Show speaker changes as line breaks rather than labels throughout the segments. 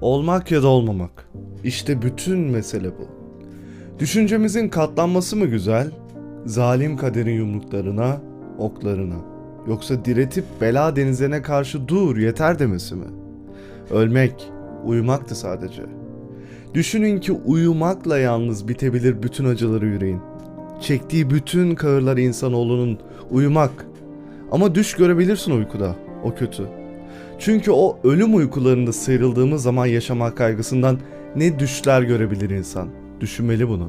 Olmak ya da olmamak. İşte bütün mesele bu. Düşüncemizin katlanması mı güzel, zalim kaderin yumruklarına, oklarına? Yoksa diretip bela denizlerine karşı dur yeter demesi mi? Ölmek, uyumaktı sadece. Düşünün ki uyumakla yalnız bitebilir bütün acıları yüreğin. Çektiği bütün kahırlar insanoğlunun uyumak. Ama düş görebilirsin uykuda, o kötü. Çünkü o ölüm uykularında sıyrıldığımız zaman yaşamak kaygısından ne düşler görebilir insan. Düşünmeli bunu.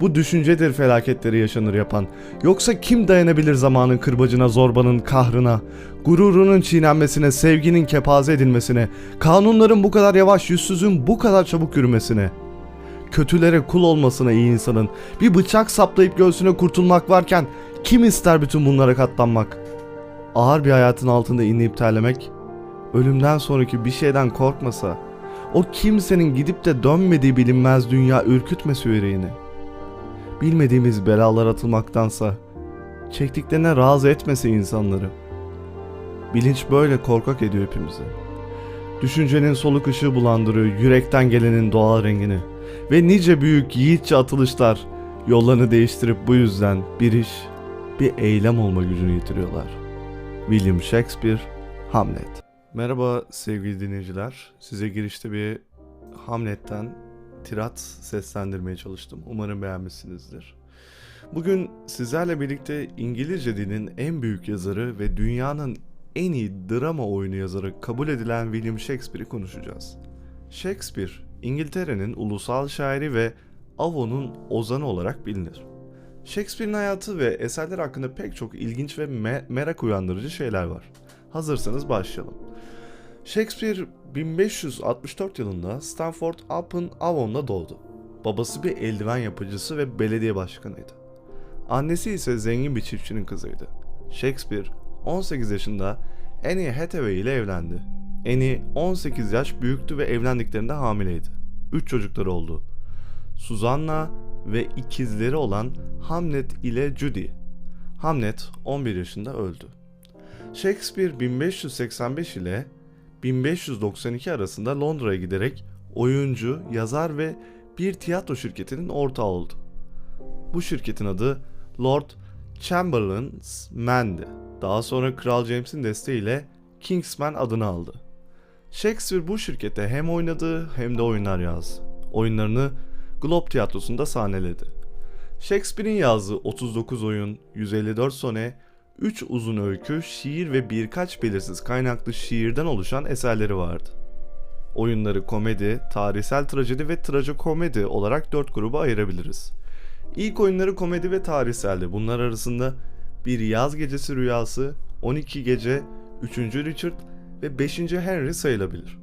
Bu düşüncedir felaketleri yaşanır yapan. Yoksa kim dayanabilir zamanın kırbacına, zorbanın kahrına, gururunun çiğnenmesine, sevginin kepaze edilmesine, kanunların bu kadar yavaş, yüzsüzün bu kadar çabuk yürümesine? Kötülere kul olmasına iyi insanın, bir bıçak saplayıp göğsüne kurtulmak varken kim ister bütün bunlara katlanmak? Ağır bir hayatın altında inleyip terlemek, ölümden sonraki bir şeyden korkmasa, o kimsenin gidip de dönmediği bilinmez dünya ürkütmesi yüreğini. Bilmediğimiz belalar atılmaktansa, çektiklerine razı etmese insanları. Bilinç böyle korkak ediyor hepimizi. Düşüncenin soluk ışığı bulandırıyor yürekten gelenin doğal rengini. Ve nice büyük yiğitçe atılışlar yollarını değiştirip bu yüzden bir iş, bir eylem olma gücünü yitiriyorlar. William Shakespeare, Hamlet. Merhaba sevgili dinleyiciler. Size girişte bir Hamlet'ten tirat seslendirmeye çalıştım. Umarım beğenmişsinizdir. Bugün sizlerle birlikte İngilizce dilin en büyük yazarı ve dünyanın en iyi drama oyunu yazarı kabul edilen William Shakespeare'i konuşacağız. Shakespeare, İngiltere'nin ulusal şairi ve Avon'un ozanı olarak bilinir. Shakespeare'in hayatı ve eserleri hakkında pek çok ilginç ve me- merak uyandırıcı şeyler var. Hazırsanız başlayalım. Shakespeare 1564 yılında Stanford upon Avon'da doğdu. Babası bir eldiven yapıcısı ve belediye başkanıydı. Annesi ise zengin bir çiftçinin kızıydı. Shakespeare 18 yaşında Annie Hathaway ile evlendi. Annie 18 yaş büyüktü ve evlendiklerinde hamileydi. 3 çocukları oldu. Susanna ve ikizleri olan Hamlet ile Judy. Hamlet 11 yaşında öldü. Shakespeare 1585 ile 1592 arasında Londra'ya giderek oyuncu, yazar ve bir tiyatro şirketinin ortağı oldu. Bu şirketin adı Lord Chamberlain's Man'di. Daha sonra Kral James'in desteğiyle Kingsman adını aldı. Shakespeare bu şirkette hem oynadı hem de oyunlar yazdı. Oyunlarını Globe Tiyatrosu'nda sahneledi. Shakespeare'in yazdığı 39 oyun, 154 sone, 3 uzun öykü, şiir ve birkaç belirsiz kaynaklı şiirden oluşan eserleri vardı. Oyunları komedi, tarihsel trajedi ve trajikomedi olarak dört gruba ayırabiliriz. İlk oyunları komedi ve tarihseldi. Bunlar arasında Bir Yaz Gecesi Rüyası, 12 Gece, 3. Richard ve 5. Henry sayılabilir.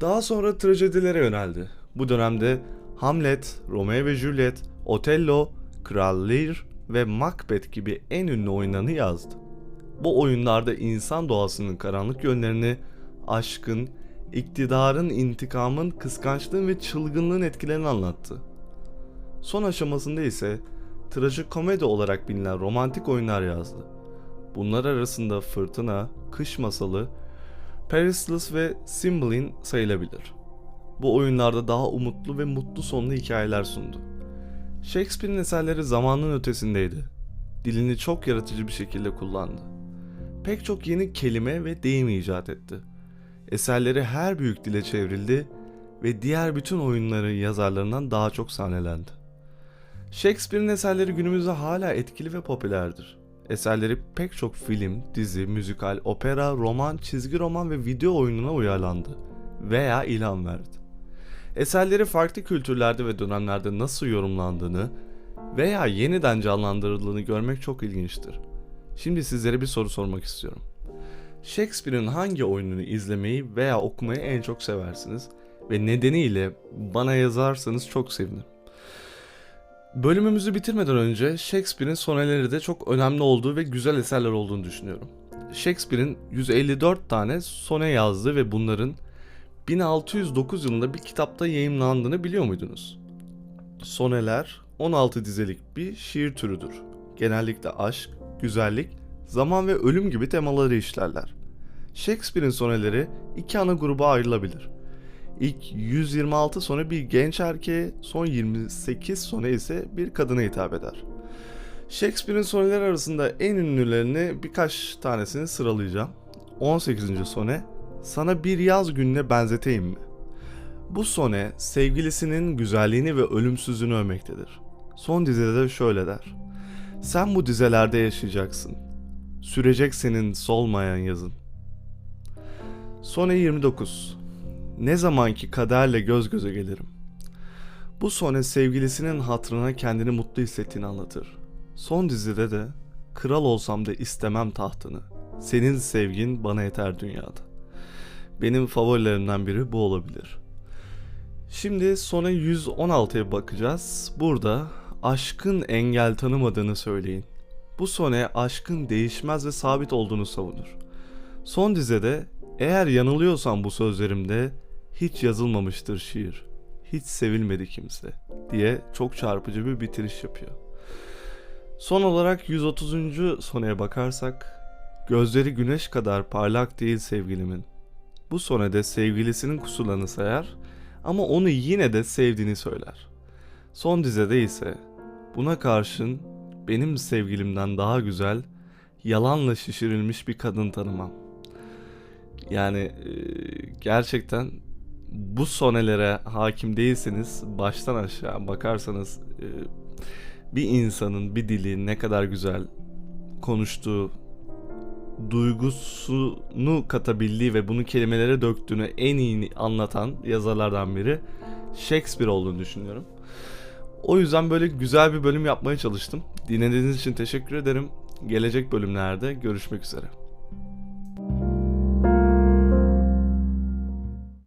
Daha sonra trajedilere yöneldi. Bu dönemde Hamlet, Romeo ve Juliet, Otello, Kral Lear ve Macbeth gibi en ünlü oyunlarını yazdı. Bu oyunlarda insan doğasının karanlık yönlerini, aşkın, iktidarın, intikamın, kıskançlığın ve çılgınlığın etkilerini anlattı. Son aşamasında ise trajikomedi olarak bilinen romantik oyunlar yazdı. Bunlar arasında Fırtına, Kış Masalı, Perislus ve Cymbeline sayılabilir. Bu oyunlarda daha umutlu ve mutlu sonlu hikayeler sundu. Shakespeare'in eserleri zamanın ötesindeydi. Dilini çok yaratıcı bir şekilde kullandı. Pek çok yeni kelime ve deyim icat etti. Eserleri her büyük dile çevrildi ve diğer bütün oyunları yazarlarından daha çok sahnelendi. Shakespeare'in eserleri günümüzde hala etkili ve popülerdir. Eserleri pek çok film, dizi, müzikal, opera, roman, çizgi roman ve video oyununa uyarlandı veya ilham verdi. Eserleri farklı kültürlerde ve dönemlerde nasıl yorumlandığını veya yeniden canlandırıldığını görmek çok ilginçtir. Şimdi sizlere bir soru sormak istiyorum. Shakespeare'in hangi oyununu izlemeyi veya okumayı en çok seversiniz ve nedeniyle bana yazarsanız çok sevinirim. Bölümümüzü bitirmeden önce Shakespeare'in soneleri de çok önemli olduğu ve güzel eserler olduğunu düşünüyorum. Shakespeare'in 154 tane sone yazdığı ve bunların 1609 yılında bir kitapta yayımlandığını biliyor muydunuz? Soneler 16 dizelik bir şiir türüdür. Genellikle aşk, güzellik, zaman ve ölüm gibi temaları işlerler. Shakespeare'in soneleri iki ana gruba ayrılabilir. İlk 126 sonu bir genç erkeğe, son 28 sonu ise bir kadına hitap eder. Shakespeare'in soneleri arasında en ünlülerini birkaç tanesini sıralayacağım. 18. sone, sana bir yaz gününe benzeteyim mi? Bu sone sevgilisinin güzelliğini ve ölümsüzlüğünü övmektedir. Son dizede de şöyle der. Sen bu dizelerde yaşayacaksın. Sürecek senin solmayan yazın. Sone 29. Ne zamanki kaderle göz göze gelirim. Bu sone sevgilisinin hatırına kendini mutlu hissettiğini anlatır. Son dizide de kral olsam da istemem tahtını. Senin sevgin bana yeter dünyada. Benim favorilerimden biri bu olabilir. Şimdi sona 116'ya bakacağız. Burada aşkın engel tanımadığını söyleyin. Bu sone aşkın değişmez ve sabit olduğunu savunur. Son dizede eğer yanılıyorsam bu sözlerimde hiç yazılmamıştır şiir. Hiç sevilmedi kimse diye çok çarpıcı bir bitiriş yapıyor. Son olarak 130. soneye bakarsak gözleri güneş kadar parlak değil sevgilimin. Bu sonede sevgilisinin kusurlarını sayar ama onu yine de sevdiğini söyler. Son dizede ise buna karşın benim sevgilimden daha güzel, yalanla şişirilmiş bir kadın tanımam. Yani e, gerçekten bu sonelere hakim değilseniz baştan aşağı bakarsanız e, bir insanın bir dili ne kadar güzel konuştuğu, duygusunu katabildiği ve bunu kelimelere döktüğünü en iyi anlatan yazarlardan biri Shakespeare olduğunu düşünüyorum. O yüzden böyle güzel bir bölüm yapmaya çalıştım. Dinlediğiniz için teşekkür ederim. Gelecek bölümlerde görüşmek üzere.